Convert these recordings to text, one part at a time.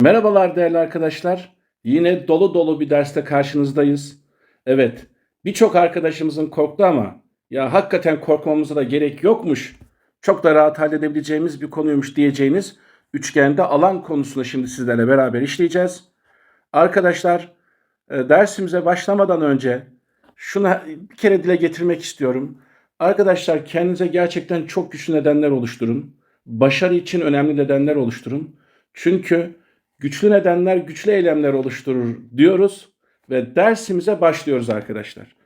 Merhabalar değerli arkadaşlar. Yine dolu dolu bir derste karşınızdayız. Evet, birçok arkadaşımızın korktu ama ya hakikaten korkmamıza da gerek yokmuş. Çok da rahat halledebileceğimiz bir konuymuş diyeceğiniz üçgende alan konusunu şimdi sizlerle beraber işleyeceğiz. Arkadaşlar, e, dersimize başlamadan önce şunu bir kere dile getirmek istiyorum. Arkadaşlar kendinize gerçekten çok güçlü nedenler oluşturun. Başarı için önemli nedenler oluşturun. Çünkü güçlü nedenler güçlü eylemler oluşturur diyoruz ve dersimize başlıyoruz arkadaşlar.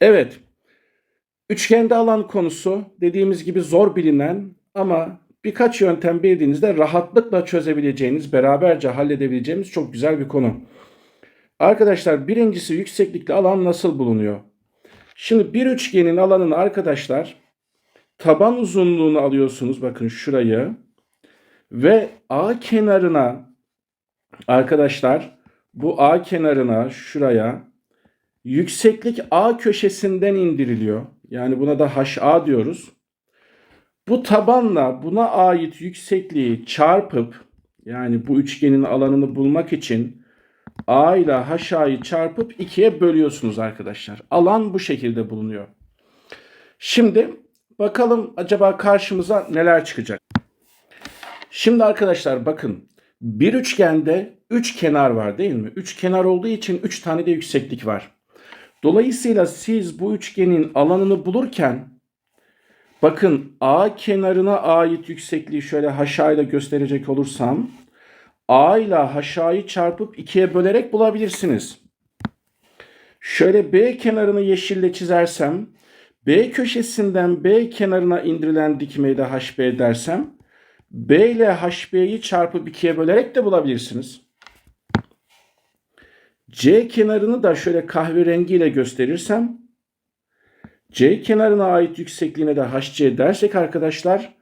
Evet, üçgende alan konusu dediğimiz gibi zor bilinen ama birkaç yöntem bildiğinizde rahatlıkla çözebileceğiniz, beraberce halledebileceğimiz çok güzel bir konu. Arkadaşlar birincisi yükseklikli alan nasıl bulunuyor? Şimdi bir üçgenin alanını arkadaşlar taban uzunluğunu alıyorsunuz bakın şurayı ve A kenarına arkadaşlar bu A kenarına şuraya yükseklik A köşesinden indiriliyor. Yani buna da HA diyoruz. Bu tabanla buna ait yüksekliği çarpıp yani bu üçgenin alanını bulmak için A ile HA'yı çarpıp ikiye bölüyorsunuz arkadaşlar. Alan bu şekilde bulunuyor. Şimdi bakalım acaba karşımıza neler çıkacak. Şimdi arkadaşlar bakın bir üçgende üç kenar var değil mi? Üç kenar olduğu için üç tane de yükseklik var. Dolayısıyla siz bu üçgenin alanını bulurken bakın A kenarına ait yüksekliği şöyle HA ile gösterecek olursam A ile HA'yı çarpıp ikiye bölerek bulabilirsiniz. Şöyle B kenarını yeşille çizersem B köşesinden B kenarına indirilen dikmeyi de HB dersem B ile HB'yi çarpıp ikiye bölerek de bulabilirsiniz. C kenarını da şöyle kahverengiyle gösterirsem C kenarına ait yüksekliğine de HC dersek arkadaşlar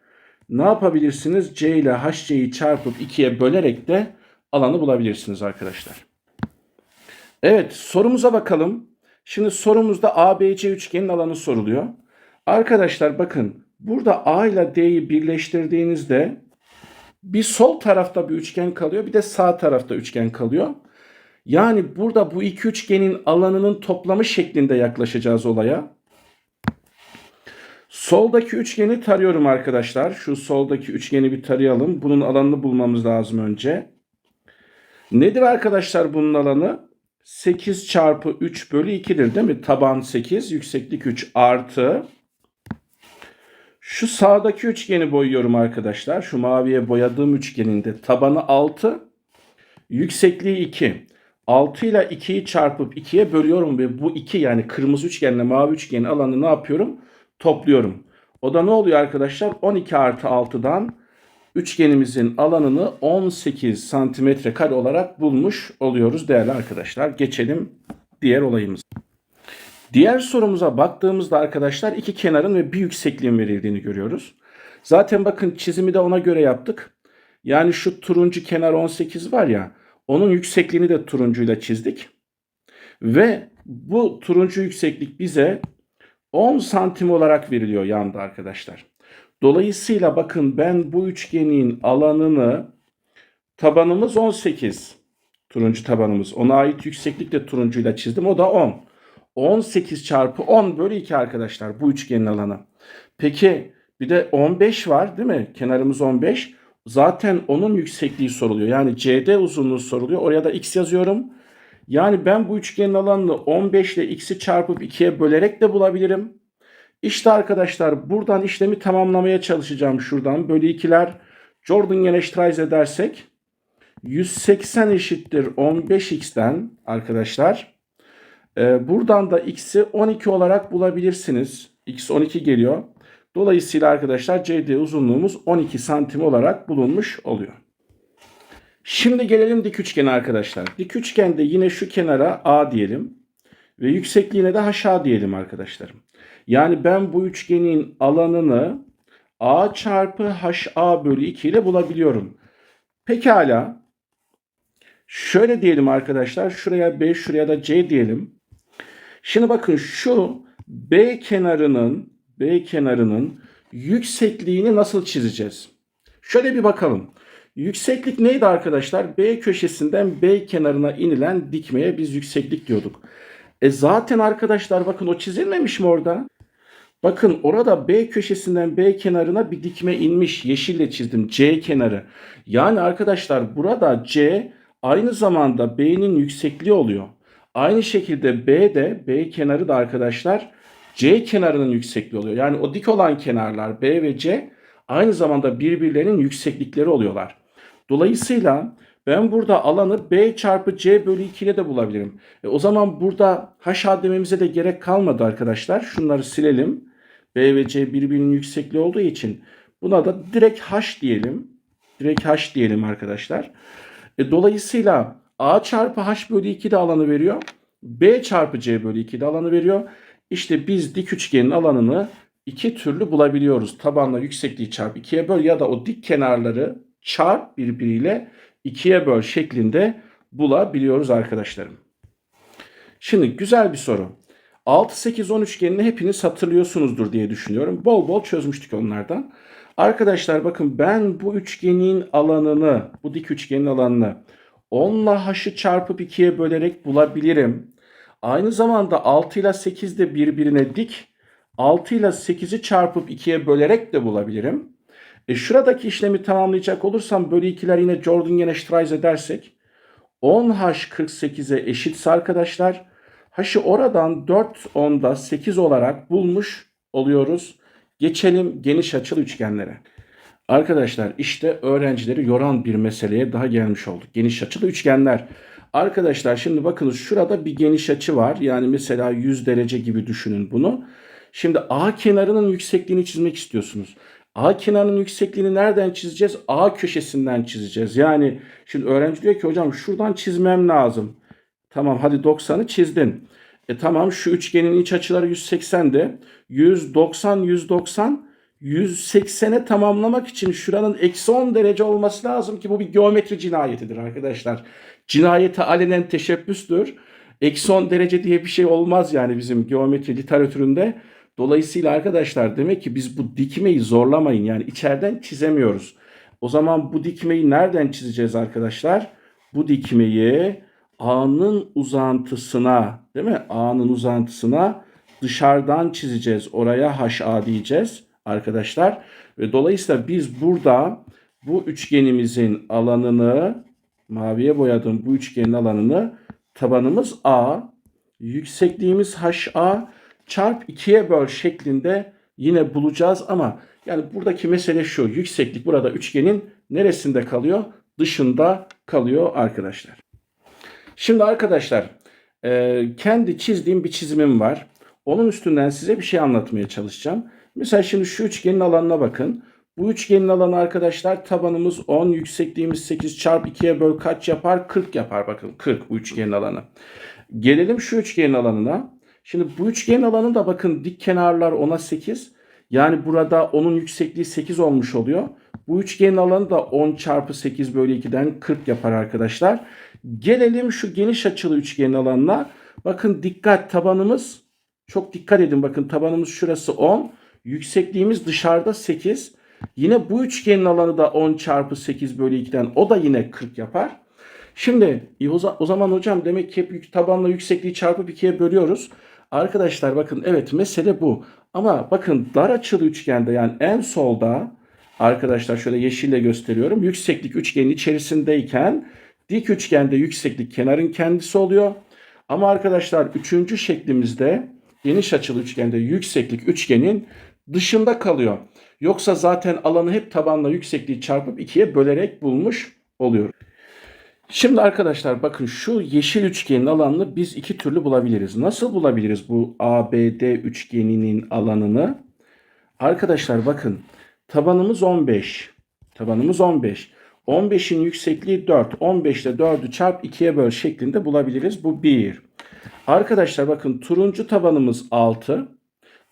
ne yapabilirsiniz? C ile HC'yi çarpıp ikiye bölerek de alanı bulabilirsiniz arkadaşlar. Evet sorumuza bakalım. Şimdi sorumuzda ABC üçgenin alanı soruluyor. Arkadaşlar bakın burada A ile D'yi birleştirdiğinizde bir sol tarafta bir üçgen kalıyor bir de sağ tarafta üçgen kalıyor. Yani burada bu iki üçgenin alanının toplamı şeklinde yaklaşacağız olaya. Soldaki üçgeni tarıyorum arkadaşlar. Şu soldaki üçgeni bir tarayalım. Bunun alanını bulmamız lazım önce. Nedir arkadaşlar bunun alanı? 8 çarpı 3 bölü 2'dir değil mi? Taban 8, yükseklik 3 artı. Şu sağdaki üçgeni boyuyorum arkadaşlar. Şu maviye boyadığım üçgenin de tabanı 6, yüksekliği 2. 6 ile 2'yi çarpıp 2'ye bölüyorum ve bu 2 yani kırmızı üçgenle mavi üçgenin alanı ne yapıyorum? Topluyorum. O da ne oluyor arkadaşlar? 12 artı 6'dan üçgenimizin alanını 18 santimetre kare olarak bulmuş oluyoruz değerli arkadaşlar. Geçelim diğer olayımız. Diğer sorumuza baktığımızda arkadaşlar iki kenarın ve bir yüksekliğin verildiğini görüyoruz. Zaten bakın çizimi de ona göre yaptık. Yani şu turuncu kenar 18 var ya onun yüksekliğini de turuncuyla çizdik. Ve bu turuncu yükseklik bize 10 santim olarak veriliyor yanda arkadaşlar. Dolayısıyla bakın ben bu üçgenin alanını tabanımız 18. Turuncu tabanımız. Ona ait yükseklik de turuncuyla çizdim. O da 10. 18 çarpı 10 bölü 2 arkadaşlar bu üçgenin alanı. Peki bir de 15 var değil mi? Kenarımız 15. Zaten onun yüksekliği soruluyor. Yani CD uzunluğu soruluyor. Oraya da x yazıyorum. Yani ben bu üçgenin alanını 15 ile x'i çarpıp 2'ye bölerek de bulabilirim. İşte arkadaşlar buradan işlemi tamamlamaya çalışacağım şuradan. Bölü 2'ler Jordan Yeneştraiz edersek 180 eşittir 15x'ten arkadaşlar. Ee, buradan da x'i 12 olarak bulabilirsiniz. x 12 geliyor. Dolayısıyla arkadaşlar CD uzunluğumuz 12 santim olarak bulunmuş oluyor. Şimdi gelelim dik üçgene arkadaşlar. Dik üçgende yine şu kenara A diyelim. Ve yüksekliğine de HA diyelim arkadaşlarım. Yani ben bu üçgenin alanını A çarpı HA bölü 2 ile bulabiliyorum. Pekala. Şöyle diyelim arkadaşlar. Şuraya B, şuraya da C diyelim. Şimdi bakın şu B kenarının B kenarının yüksekliğini nasıl çizeceğiz? Şöyle bir bakalım. Yükseklik neydi arkadaşlar? B köşesinden B kenarına inilen dikmeye biz yükseklik diyorduk. E zaten arkadaşlar bakın o çizilmemiş mi orada? Bakın orada B köşesinden B kenarına bir dikme inmiş. Yeşille çizdim. C kenarı. Yani arkadaşlar burada C aynı zamanda B'nin yüksekliği oluyor. Aynı şekilde B de B kenarı da arkadaşlar C kenarının yüksekliği oluyor. Yani o dik olan kenarlar B ve C aynı zamanda birbirlerinin yükseklikleri oluyorlar. Dolayısıyla ben burada alanı B çarpı C bölü 2 ile de bulabilirim. E o zaman burada H dememize de gerek kalmadı arkadaşlar. Şunları silelim. B ve C birbirinin yüksekliği olduğu için buna da direkt H diyelim. Direkt H diyelim arkadaşlar. E, dolayısıyla A çarpı H bölü 2 de alanı veriyor. B çarpı C bölü 2 de alanı veriyor. İşte biz dik üçgenin alanını iki türlü bulabiliyoruz. Tabanla yüksekliği çarp 2'ye böl ya da o dik kenarları çarp birbiriyle 2'ye böl şeklinde bulabiliyoruz arkadaşlarım. Şimdi güzel bir soru. 6, 8, 10 üçgenini hepiniz hatırlıyorsunuzdur diye düşünüyorum. Bol bol çözmüştük onlardan. Arkadaşlar bakın ben bu üçgenin alanını, bu dik üçgenin alanını 10 ile h'ı çarpıp 2'ye bölerek bulabilirim. Aynı zamanda 6 ile 8 de birbirine dik. 6 ile 8'i çarpıp 2'ye bölerek de bulabilirim. E şuradaki işlemi tamamlayacak olursam bölü 2'ler yine Jordan-Streis edersek 10h 48'e eşitse arkadaşlar h'ı oradan 4 10'da 8 olarak bulmuş oluyoruz. Geçelim geniş açılı üçgenlere. Arkadaşlar işte öğrencileri yoran bir meseleye daha gelmiş olduk. Geniş açılı üçgenler. Arkadaşlar şimdi bakınız şurada bir geniş açı var. Yani mesela 100 derece gibi düşünün bunu. Şimdi A kenarının yüksekliğini çizmek istiyorsunuz. A kenarının yüksekliğini nereden çizeceğiz? A köşesinden çizeceğiz. Yani şimdi öğrenci diyor ki hocam şuradan çizmem lazım. Tamam hadi 90'ı çizdin. E tamam şu üçgenin iç açıları 180'de. 190, 190, 180'e tamamlamak için şuranın eksi 10 derece olması lazım ki bu bir geometri cinayetidir arkadaşlar. Cinayete alenen teşebbüstür. Eksi 10 derece diye bir şey olmaz yani bizim geometri literatüründe. Dolayısıyla arkadaşlar demek ki biz bu dikmeyi zorlamayın. Yani içeriden çizemiyoruz. O zaman bu dikmeyi nereden çizeceğiz arkadaşlar? Bu dikmeyi A'nın uzantısına değil mi? A'nın uzantısına dışarıdan çizeceğiz. Oraya HA diyeceğiz arkadaşlar. Ve dolayısıyla biz burada bu üçgenimizin alanını maviye boyadığım bu üçgenin alanını tabanımız A, yüksekliğimiz HA çarp 2'ye böl şeklinde yine bulacağız ama yani buradaki mesele şu. Yükseklik burada üçgenin neresinde kalıyor? Dışında kalıyor arkadaşlar. Şimdi arkadaşlar e, kendi çizdiğim bir çizimim var. Onun üstünden size bir şey anlatmaya çalışacağım. Mesela şimdi şu üçgenin alanına bakın. Bu üçgenin alanı arkadaşlar tabanımız 10, yüksekliğimiz 8 çarp 2'ye böl kaç yapar? 40 yapar bakın 40 bu üçgenin alanı. Gelelim şu üçgenin alanına. Şimdi bu üçgenin alanı da bakın dik kenarlar 10'a 8. Yani burada onun yüksekliği 8 olmuş oluyor. Bu üçgenin alanı da 10 çarpı 8 bölü 2'den 40 yapar arkadaşlar. Gelelim şu geniş açılı üçgenin alanına. Bakın dikkat tabanımız çok dikkat edin bakın tabanımız şurası 10. Yüksekliğimiz dışarıda 8. Yine bu üçgenin alanı da 10 çarpı 8 bölü 2'den o da yine 40 yapar. Şimdi o zaman hocam demek ki hep tabanla yüksekliği çarpıp 2'ye bölüyoruz. Arkadaşlar bakın evet mesele bu. Ama bakın dar açılı üçgende yani en solda arkadaşlar şöyle yeşille gösteriyorum. Yükseklik üçgenin içerisindeyken dik üçgende yükseklik kenarın kendisi oluyor. Ama arkadaşlar üçüncü şeklimizde geniş açılı üçgende yükseklik üçgenin dışında kalıyor. Yoksa zaten alanı hep tabanla yüksekliği çarpıp ikiye bölerek bulmuş oluyor. Şimdi arkadaşlar bakın şu yeşil üçgenin alanını biz iki türlü bulabiliriz. Nasıl bulabiliriz bu ABD üçgeninin alanını? Arkadaşlar bakın tabanımız 15. Tabanımız 15. 15'in yüksekliği 4. 15 ile 4'ü çarp 2'ye böl şeklinde bulabiliriz. Bu 1. Arkadaşlar bakın turuncu tabanımız 6.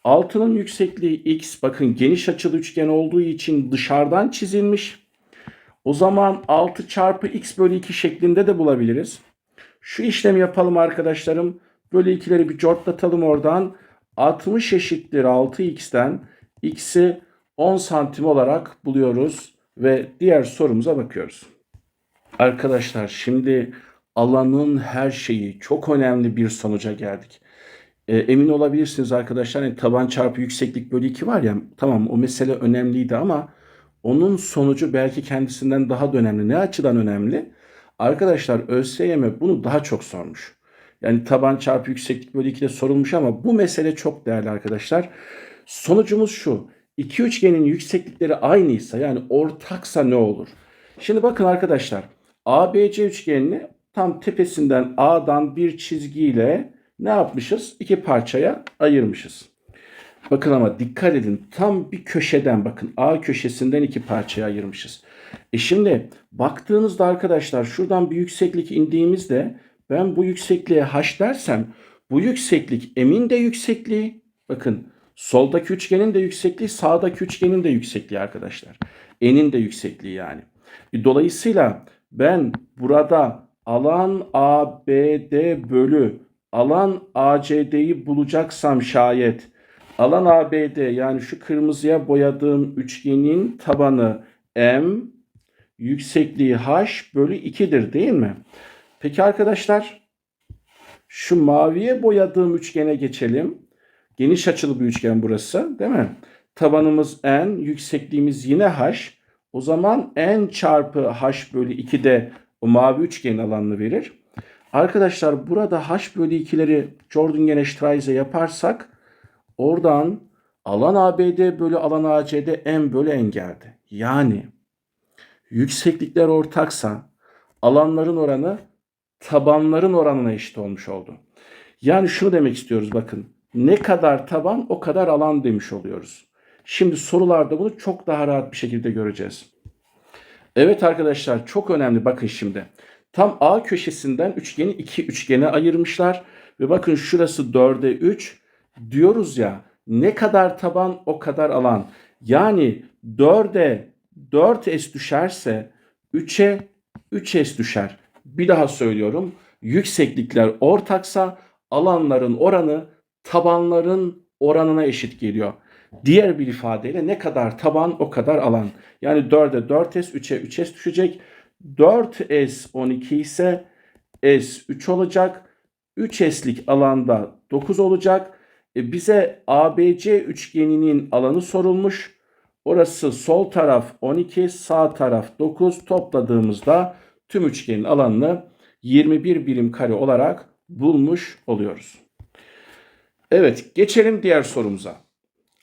6'nın yüksekliği x. Bakın geniş açılı üçgen olduğu için dışarıdan çizilmiş. O zaman 6 çarpı x bölü 2 şeklinde de bulabiliriz. Şu işlemi yapalım arkadaşlarım. Bölü 2'leri bir cortlatalım oradan. 60 eşittir 6x'ten x'i 10 santim olarak buluyoruz ve diğer sorumuza bakıyoruz. Arkadaşlar şimdi alanın her şeyi çok önemli bir sonuca geldik. E, emin olabilirsiniz arkadaşlar hani taban çarpı yükseklik bölü 2 var ya tamam o mesele önemliydi ama onun sonucu belki kendisinden daha da önemli. Ne açıdan önemli? Arkadaşlar ÖSYM bunu daha çok sormuş. Yani taban çarpı yükseklik bölü 2'de sorulmuş ama bu mesele çok değerli arkadaşlar. Sonucumuz şu. İki üçgenin yükseklikleri aynıysa yani ortaksa ne olur? Şimdi bakın arkadaşlar. ABC üçgenini tam tepesinden A'dan bir çizgiyle ne yapmışız? İki parçaya ayırmışız. Bakın ama dikkat edin tam bir köşeden bakın A köşesinden iki parçaya ayırmışız. E şimdi baktığınızda arkadaşlar şuradan bir yükseklik indiğimizde ben bu yüksekliğe h dersem bu yükseklik emin de yüksekliği bakın soldaki üçgenin de yüksekliği sağdaki üçgenin de yüksekliği arkadaşlar. Enin de yüksekliği yani. E, Dolayısıyla ben burada alan ABD bölü alan ACD'yi bulacaksam şayet alan ABD yani şu kırmızıya boyadığım üçgenin tabanı M yüksekliği H bölü 2'dir değil mi? Peki arkadaşlar şu maviye boyadığım üçgene geçelim. Geniş açılı bir üçgen burası değil mi? Tabanımız N, yüksekliğimiz yine H. O zaman N çarpı H bölü 2 de o mavi üçgenin alanını verir. Arkadaşlar burada H bölü 2'leri Jordan-Streis'e yaparsak oradan alan ABD bölü alan ACD M bölü N geldi. Yani yükseklikler ortaksa alanların oranı tabanların oranına eşit olmuş oldu. Yani şunu demek istiyoruz bakın. Ne kadar taban o kadar alan demiş oluyoruz. Şimdi sorularda bunu çok daha rahat bir şekilde göreceğiz. Evet arkadaşlar çok önemli bakın şimdi. Tam A köşesinden üçgeni iki üçgene ayırmışlar. Ve bakın şurası 4'e 3 diyoruz ya ne kadar taban o kadar alan. Yani 4'e 4S düşerse 3'e 3S düşer. Bir daha söylüyorum. Yükseklikler ortaksa alanların oranı tabanların oranına eşit geliyor. Diğer bir ifadeyle ne kadar taban o kadar alan. Yani 4'e 4S, 3'e 3S düşecek. 4S 12 ise S 3 olacak. 3S'lik alanda 9 olacak. E bize ABC üçgeninin alanı sorulmuş. Orası sol taraf 12, sağ taraf 9 topladığımızda tüm üçgenin alanını 21 birim kare olarak bulmuş oluyoruz. Evet geçelim diğer sorumuza.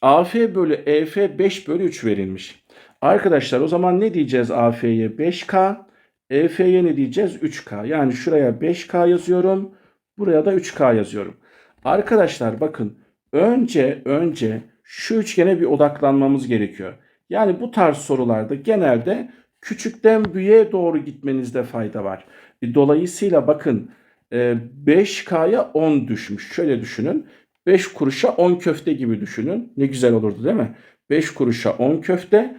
AF bölü EF 5 bölü 3 verilmiş. Arkadaşlar o zaman ne diyeceğiz AF'ye 5K, EF'ye ne diyeceğiz 3K. Yani şuraya 5K yazıyorum, buraya da 3K yazıyorum. Arkadaşlar bakın önce önce şu üçgene bir odaklanmamız gerekiyor. Yani bu tarz sorularda genelde küçükten büyüğe doğru gitmenizde fayda var. E, Dolayısıyla bakın e, 5K'ya 10 düşmüş. Şöyle düşünün. 5 kuruşa 10 köfte gibi düşünün. Ne güzel olurdu değil mi? 5 kuruşa 10 köfte.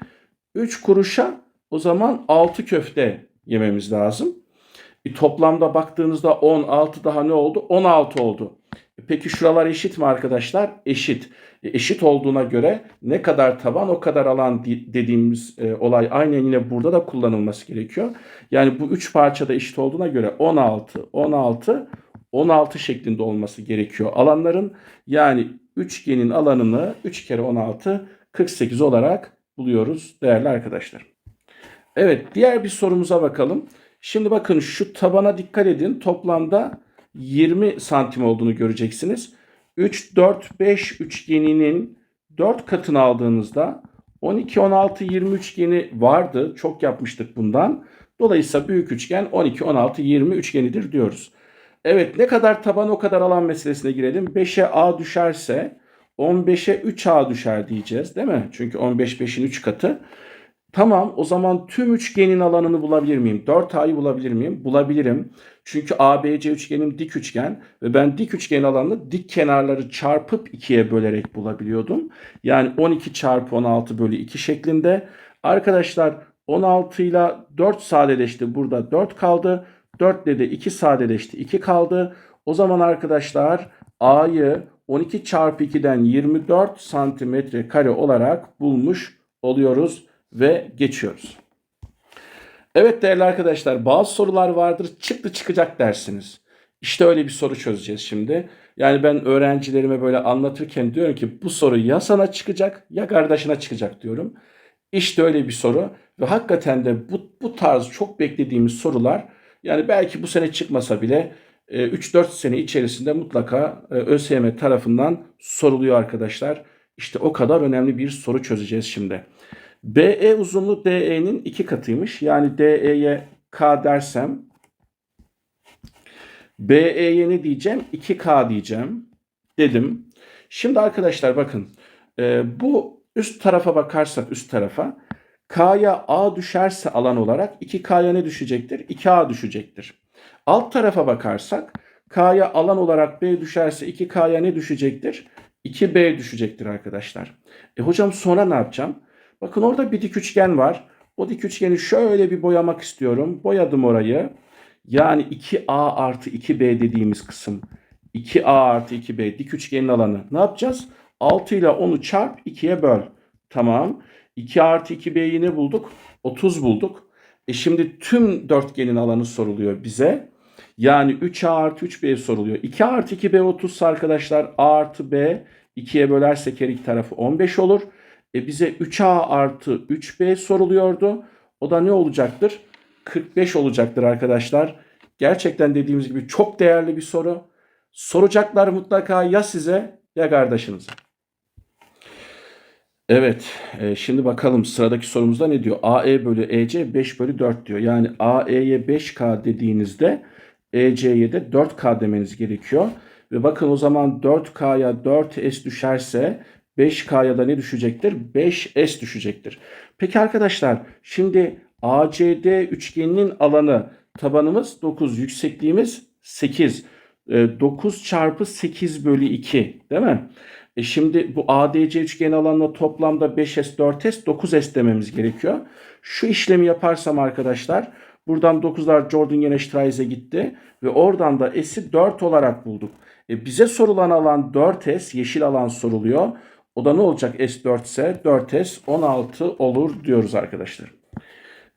3 kuruşa o zaman 6 köfte yememiz lazım. E, toplamda baktığınızda 16 daha ne oldu? 16 oldu. E, Peki şuralar eşit mi arkadaşlar? Eşit. E, Eşit olduğuna göre ne kadar taban o kadar alan di- dediğimiz e, olay aynen yine burada da kullanılması gerekiyor. Yani bu üç parçada eşit olduğuna göre 16, 16, 16 şeklinde olması gerekiyor alanların. Yani üçgenin alanını 3 kere 16 48 olarak buluyoruz değerli arkadaşlar. Evet diğer bir sorumuza bakalım. Şimdi bakın şu tabana dikkat edin. Toplamda 20 santim olduğunu göreceksiniz. 3, 4, 5 üçgeninin 4 katını aldığınızda 12, 16, 20 üçgeni vardı. Çok yapmıştık bundan. Dolayısıyla büyük üçgen 12, 16, 20 üçgenidir diyoruz. Evet ne kadar taban o kadar alan meselesine girelim. 5'e A düşerse 15'e 3A düşer diyeceğiz değil mi? Çünkü 15 5'in 3 katı. Tamam o zaman tüm üçgenin alanını bulabilir miyim? 4A'yı bulabilir miyim? Bulabilirim. Çünkü ABC üçgenim dik üçgen ve ben dik üçgenin alanını dik kenarları çarpıp 2'ye bölerek bulabiliyordum. Yani 12 çarpı 16 bölü 2 şeklinde. Arkadaşlar 16 ile 4 sadeleşti. Burada 4 kaldı. 4 ile de 2 sadeleşti. 2 kaldı. O zaman arkadaşlar A'yı 12 çarpı 2'den 24 santimetre kare olarak bulmuş oluyoruz ve geçiyoruz. Evet değerli arkadaşlar bazı sorular vardır çıktı çıkacak dersiniz. İşte öyle bir soru çözeceğiz şimdi. Yani ben öğrencilerime böyle anlatırken diyorum ki bu soru ya sana çıkacak ya kardeşine çıkacak diyorum. İşte öyle bir soru ve hakikaten de bu, bu tarz çok beklediğimiz sorular yani belki bu sene çıkmasa bile e, 3-4 sene içerisinde mutlaka e, ÖSYM tarafından soruluyor arkadaşlar. İşte o kadar önemli bir soru çözeceğiz şimdi. BE uzunluğu DE'nin iki katıymış. Yani DE'ye K dersem BE'ye ne diyeceğim? 2K diyeceğim. Dedim. Şimdi arkadaşlar bakın. e, bu üst tarafa bakarsak üst tarafa K'ya A düşerse alan olarak 2K'ya ne düşecektir? 2A düşecektir. Alt tarafa bakarsak K'ya alan olarak B düşerse 2K'ya ne düşecektir? 2B düşecektir arkadaşlar. E hocam sonra ne yapacağım? Bakın orada bir dik üçgen var. O dik üçgeni şöyle bir boyamak istiyorum. Boyadım orayı. Yani 2A artı 2B dediğimiz kısım. 2A artı 2B dik üçgenin alanı. Ne yapacağız? 6 ile 10'u çarp 2'ye böl. Tamam. 2 artı 2B'yi ne bulduk? 30 bulduk. E şimdi tüm dörtgenin alanı soruluyor bize. Yani 3A artı 3B soruluyor. 2 artı 2B 30 arkadaşlar. A artı B 2'ye bölersek her iki tarafı 15 olur. E bize 3A artı 3B soruluyordu. O da ne olacaktır? 45 olacaktır arkadaşlar. Gerçekten dediğimiz gibi çok değerli bir soru. Soracaklar mutlaka ya size ya kardeşinize. Evet, e, şimdi bakalım sıradaki sorumuzda ne diyor? AE bölü EC 5 bölü 4 diyor. Yani AE'ye 5K dediğinizde EC'ye de 4K demeniz gerekiyor. Ve bakın o zaman 4K'ya 4S düşerse 5K'ya da ne düşecektir? 5S düşecektir. Peki arkadaşlar şimdi ACD üçgeninin alanı tabanımız 9, yüksekliğimiz 8. E, 9 çarpı 8 bölü 2 değil mi? E şimdi bu ADC üçgen alanına toplamda 5S, 4S, 9S dememiz gerekiyor. Şu işlemi yaparsam arkadaşlar buradan 9'lar Jordan Yeneştraize gitti ve oradan da S'i 4 olarak bulduk. E bize sorulan alan 4S, yeşil alan soruluyor. O da ne olacak S4 ise 4S 16 olur diyoruz arkadaşlar.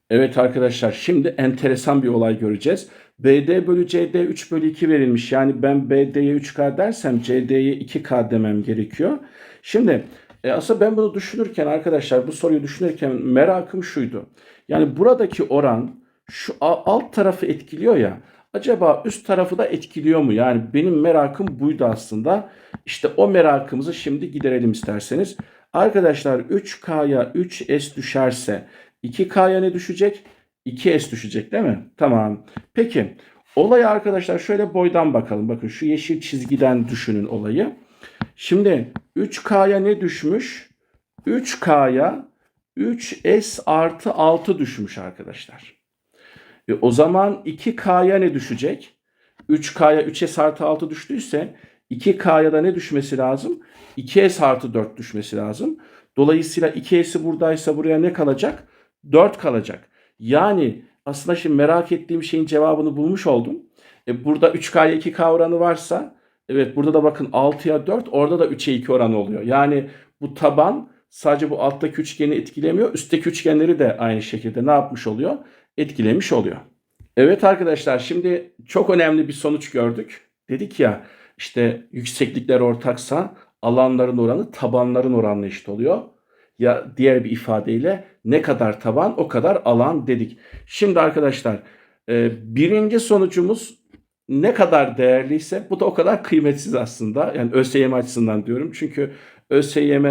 Evet arkadaşlar şimdi enteresan bir olay göreceğiz. BD bölü CD 3 bölü 2 verilmiş. Yani ben BD'ye 3K dersem CD'ye 2K demem gerekiyor. Şimdi e, aslında ben bunu düşünürken arkadaşlar bu soruyu düşünürken merakım şuydu. Yani buradaki oran şu alt tarafı etkiliyor ya. Acaba üst tarafı da etkiliyor mu? Yani benim merakım buydu aslında. İşte o merakımızı şimdi giderelim isterseniz. Arkadaşlar 3K'ya 3S düşerse 2K'ya ne düşecek? 2S düşecek değil mi? Tamam. Peki olaya arkadaşlar şöyle boydan bakalım. Bakın şu yeşil çizgiden düşünün olayı. Şimdi 3K'ya ne düşmüş? 3K'ya 3S artı 6 düşmüş arkadaşlar. E o zaman 2K'ya ne düşecek? 3K'ya 3S artı 6 düştüyse 2K'ya da ne düşmesi lazım? 2S artı 4 düşmesi lazım. Dolayısıyla 2S'i buradaysa buraya ne kalacak? 4 kalacak. Yani aslında şimdi merak ettiğim şeyin cevabını bulmuş oldum. E burada 3K'ya 2K oranı varsa evet burada da bakın 6'ya 4 orada da 3'e 2 oranı oluyor. Yani bu taban sadece bu alttaki üçgeni etkilemiyor. Üstteki üçgenleri de aynı şekilde ne yapmış oluyor? Etkilemiş oluyor. Evet arkadaşlar şimdi çok önemli bir sonuç gördük. Dedik ya işte yükseklikler ortaksa alanların oranı tabanların oranına eşit oluyor. Ya diğer bir ifadeyle ne kadar taban o kadar alan dedik. Şimdi arkadaşlar e, birinci sonucumuz ne kadar değerliyse bu da o kadar kıymetsiz aslında. Yani ÖSYM açısından diyorum. Çünkü ÖSYM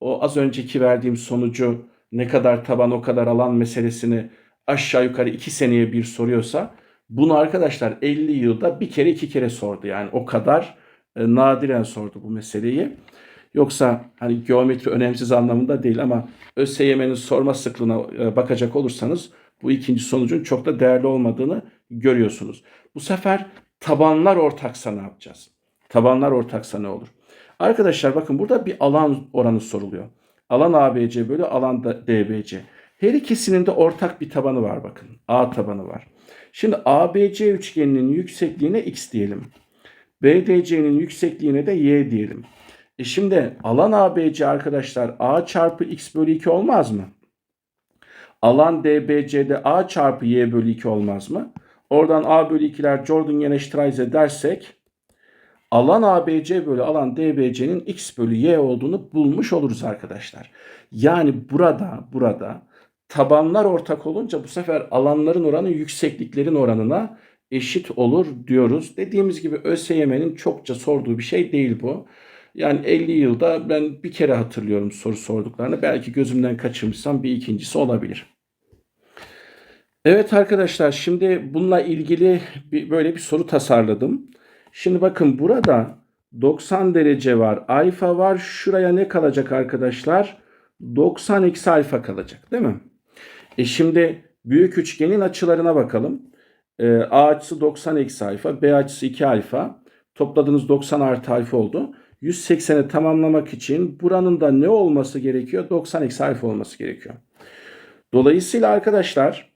o az önceki verdiğim sonucu ne kadar taban o kadar alan meselesini aşağı yukarı iki seneye bir soruyorsa bunu arkadaşlar 50 yılda bir kere iki kere sordu. Yani o kadar e, nadiren sordu bu meseleyi. Yoksa hani geometri önemsiz anlamında değil ama ÖSYM'nin sorma sıklığına e, bakacak olursanız bu ikinci sonucun çok da değerli olmadığını görüyorsunuz. Bu sefer tabanlar ortaksa ne yapacağız? Tabanlar ortaksa ne olur? Arkadaşlar bakın burada bir alan oranı soruluyor. Alan ABC bölü alan da DBC. Her ikisinin de ortak bir tabanı var bakın. A tabanı var. Şimdi ABC üçgeninin yüksekliğine x diyelim. BDC'nin yüksekliğine de y diyelim. E şimdi alan ABC arkadaşlar A çarpı x bölü 2 olmaz mı? Alan DBC'de A çarpı Y bölü 2 olmaz mı? Oradan A bölü 2'ler Jordan Yeneştraize dersek alan ABC bölü alan DBC'nin X bölü Y olduğunu bulmuş oluruz arkadaşlar. Yani burada burada tabanlar ortak olunca bu sefer alanların oranı yüksekliklerin oranına eşit olur diyoruz. Dediğimiz gibi ÖSYM'nin çokça sorduğu bir şey değil bu. Yani 50 yılda ben bir kere hatırlıyorum soru sorduklarını. Belki gözümden kaçırmışsam bir ikincisi olabilir. Evet arkadaşlar şimdi bununla ilgili bir, böyle bir soru tasarladım. Şimdi bakın burada 90 derece var. Alfa var. Şuraya ne kalacak arkadaşlar? 90 eksi alfa kalacak değil mi? E şimdi büyük üçgenin açılarına bakalım. E, A açısı 90 eksi alfa. B açısı 2 alfa. Topladığınız 90 artı alfa oldu. 180'i tamamlamak için buranın da ne olması gerekiyor? 90 eksi alfa olması gerekiyor. Dolayısıyla arkadaşlar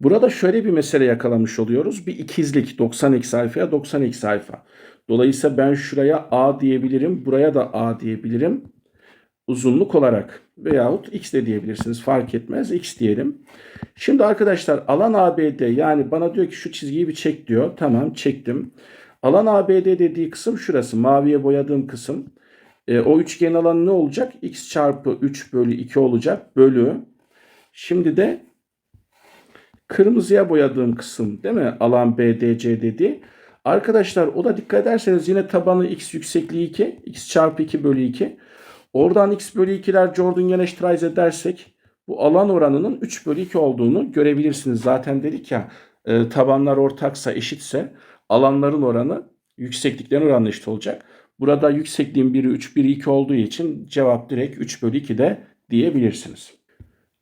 burada şöyle bir mesele yakalamış oluyoruz. Bir ikizlik 90 eksi alfaya 90 eksi alfa. Dolayısıyla ben şuraya A diyebilirim. Buraya da A diyebilirim. Uzunluk olarak veyahut X de diyebilirsiniz. Fark etmez. X diyelim. Şimdi arkadaşlar alan ABD yani bana diyor ki şu çizgiyi bir çek diyor. Tamam çektim. Alan ABD dediği kısım şurası. Maviye boyadığım kısım. E, o üçgen alanı ne olacak? X çarpı 3 bölü 2 olacak. Bölü. Şimdi de kırmızıya boyadığım kısım değil mi? Alan BDC dedi. Arkadaşlar o da dikkat ederseniz yine tabanı x yüksekliği 2. x çarpı 2 bölü 2. Oradan x bölü 2'ler Jordan Yeneştraiz edersek bu alan oranının 3 bölü 2 olduğunu görebilirsiniz. Zaten dedik ya e, tabanlar ortaksa eşitse alanların oranı yüksekliklerin oranı eşit olacak. Burada yüksekliğin biri 3 biri 2 olduğu için cevap direkt 3 bölü 2 de diyebilirsiniz.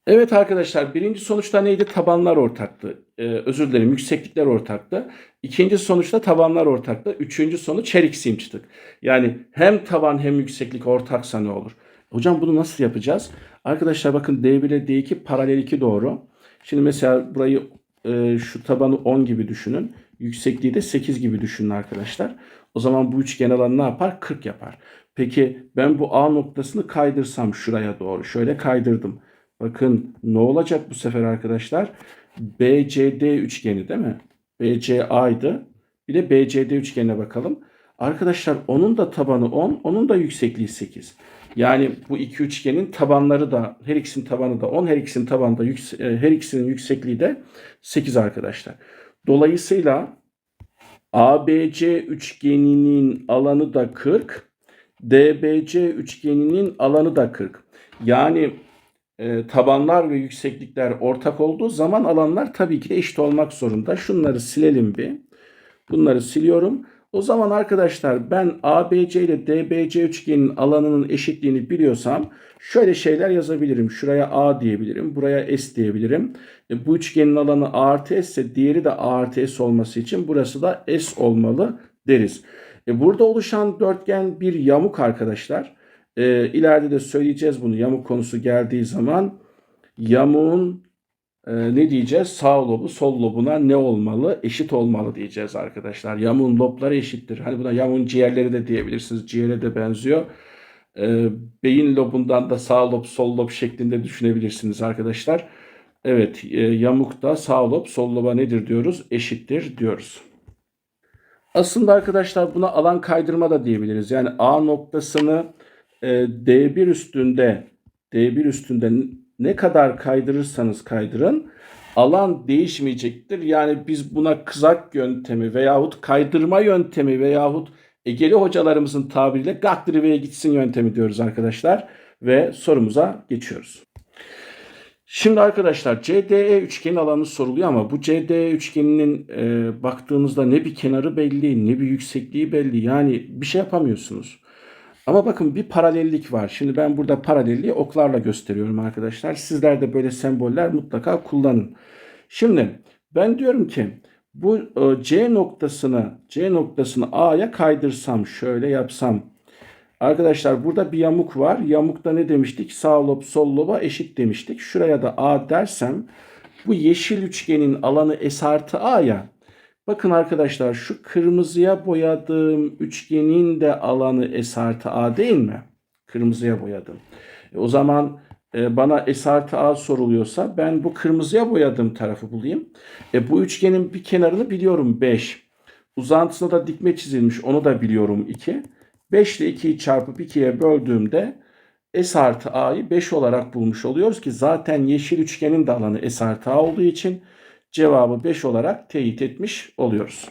Evet arkadaşlar birinci sonuçta neydi? Tabanlar ortaktı. Ee, özür dilerim yükseklikler ortaktı. İkinci sonuçta tabanlar ortaktı. Üçüncü sonuç her ikisiyim çıktık. Yani hem taban hem yükseklik ortaksa ne olur? Hocam bunu nasıl yapacağız? Arkadaşlar bakın D1 ile D2 paralel 2 doğru. Şimdi mesela burayı e, şu tabanı 10 gibi düşünün. Yüksekliği de 8 gibi düşünün arkadaşlar. O zaman bu üçgen alanı ne yapar? 40 yapar. Peki ben bu A noktasını kaydırsam şuraya doğru. Şöyle kaydırdım. Bakın ne olacak bu sefer arkadaşlar? BCD üçgeni değil mi? BCA'ydı. Bir de BCD üçgenine bakalım. Arkadaşlar onun da tabanı 10, onun da yüksekliği 8. Yani bu iki üçgenin tabanları da her ikisinin tabanı da 10, her ikisinin tabanı da yükse- her ikisinin yüksekliği de 8 arkadaşlar. Dolayısıyla ABC üçgeninin alanı da 40, DBC üçgeninin alanı da 40. Yani e, tabanlar ve yükseklikler ortak olduğu zaman alanlar tabii ki eşit olmak zorunda. Şunları silelim bir. Bunları siliyorum. O zaman arkadaşlar ben ABC ile DBC üçgeninin alanının eşitliğini biliyorsam şöyle şeyler yazabilirim. Şuraya A diyebilirim. Buraya S diyebilirim. E, bu üçgenin alanı A artı S ise diğeri de A artı S olması için burası da S olmalı deriz. E, burada oluşan dörtgen bir yamuk arkadaşlar. E, ileride de söyleyeceğiz bunu yamuk konusu geldiği zaman. Yamuğun e, ne diyeceğiz? Sağ lobu sol lobuna ne olmalı? Eşit olmalı diyeceğiz arkadaşlar. Yamuğun lobları eşittir. Hani buna yamuğun ciğerleri de diyebilirsiniz. Ciğere de benziyor. E, beyin lobundan da sağ lob sol lob şeklinde düşünebilirsiniz arkadaşlar. Evet e, yamukta sağ lob sol loba nedir diyoruz? Eşittir diyoruz. Aslında arkadaşlar buna alan kaydırma da diyebiliriz. Yani A noktasını e, D1 üstünde D1 üstünde ne kadar kaydırırsanız kaydırın alan değişmeyecektir. Yani biz buna kızak yöntemi veyahut kaydırma yöntemi veyahut Egeli hocalarımızın tabiriyle Gaktirive'ye gitsin yöntemi diyoruz arkadaşlar. Ve sorumuza geçiyoruz. Şimdi arkadaşlar CDE üçgeni alanı soruluyor ama bu CDE üçgeninin e, baktığınızda ne bir kenarı belli ne bir yüksekliği belli. Yani bir şey yapamıyorsunuz. Ama bakın bir paralellik var. Şimdi ben burada paralelliği oklarla gösteriyorum arkadaşlar. Sizler de böyle semboller mutlaka kullanın. Şimdi ben diyorum ki bu e, C noktasını C noktasını A'ya kaydırsam şöyle yapsam. Arkadaşlar burada bir yamuk var. Yamukta ne demiştik? Sağ lob sol loba eşit demiştik. Şuraya da A dersem bu yeşil üçgenin alanı S artı A ya. Bakın arkadaşlar şu kırmızıya boyadığım üçgenin de alanı S artı A değil mi? Kırmızıya boyadım. E, o zaman e, bana S artı A soruluyorsa ben bu kırmızıya boyadığım tarafı bulayım. E, bu üçgenin bir kenarını biliyorum 5. Uzantısına da dikme çizilmiş onu da biliyorum 2. 5 ile 2'yi çarpıp 2'ye böldüğümde S artı A'yı 5 olarak bulmuş oluyoruz ki zaten yeşil üçgenin de alanı S artı A olduğu için cevabı 5 olarak teyit etmiş oluyoruz.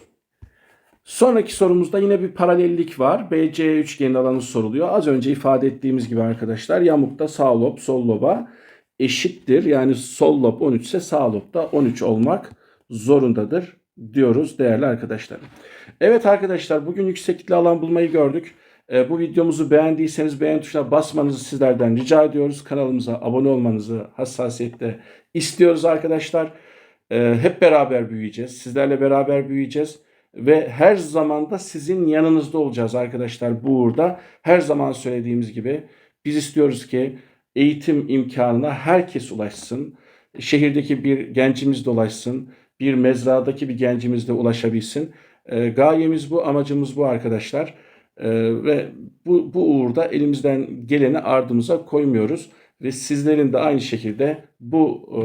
Sonraki sorumuzda yine bir paralellik var. BC üçgenin alanı soruluyor. Az önce ifade ettiğimiz gibi arkadaşlar yamukta sağ lob sol loba eşittir. Yani sol lob 13 ise sağ lob da 13 olmak zorundadır diyoruz değerli arkadaşlarım. Evet arkadaşlar bugün yükseklikli alan bulmayı gördük. E, bu videomuzu beğendiyseniz beğen tuşuna basmanızı sizlerden rica ediyoruz. Kanalımıza abone olmanızı hassasiyetle istiyoruz arkadaşlar. E, hep beraber büyüyeceğiz. Sizlerle beraber büyüyeceğiz. Ve her zaman da sizin yanınızda olacağız arkadaşlar bu uğurda. Her zaman söylediğimiz gibi biz istiyoruz ki eğitim imkanına herkes ulaşsın. Şehirdeki bir gencimiz de ulaşsın. Bir mezradaki bir gencimiz de ulaşabilsin. E, gayemiz bu, amacımız bu arkadaşlar. E, ve bu, bu uğurda elimizden geleni ardımıza koymuyoruz. Ve sizlerin de aynı şekilde bu e,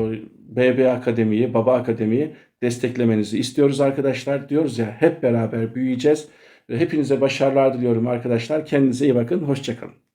BB Akademi'yi, Baba Akademi'yi desteklemenizi istiyoruz arkadaşlar. Diyoruz ya hep beraber büyüyeceğiz. Hepinize başarılar diliyorum arkadaşlar. Kendinize iyi bakın. Hoşçakalın.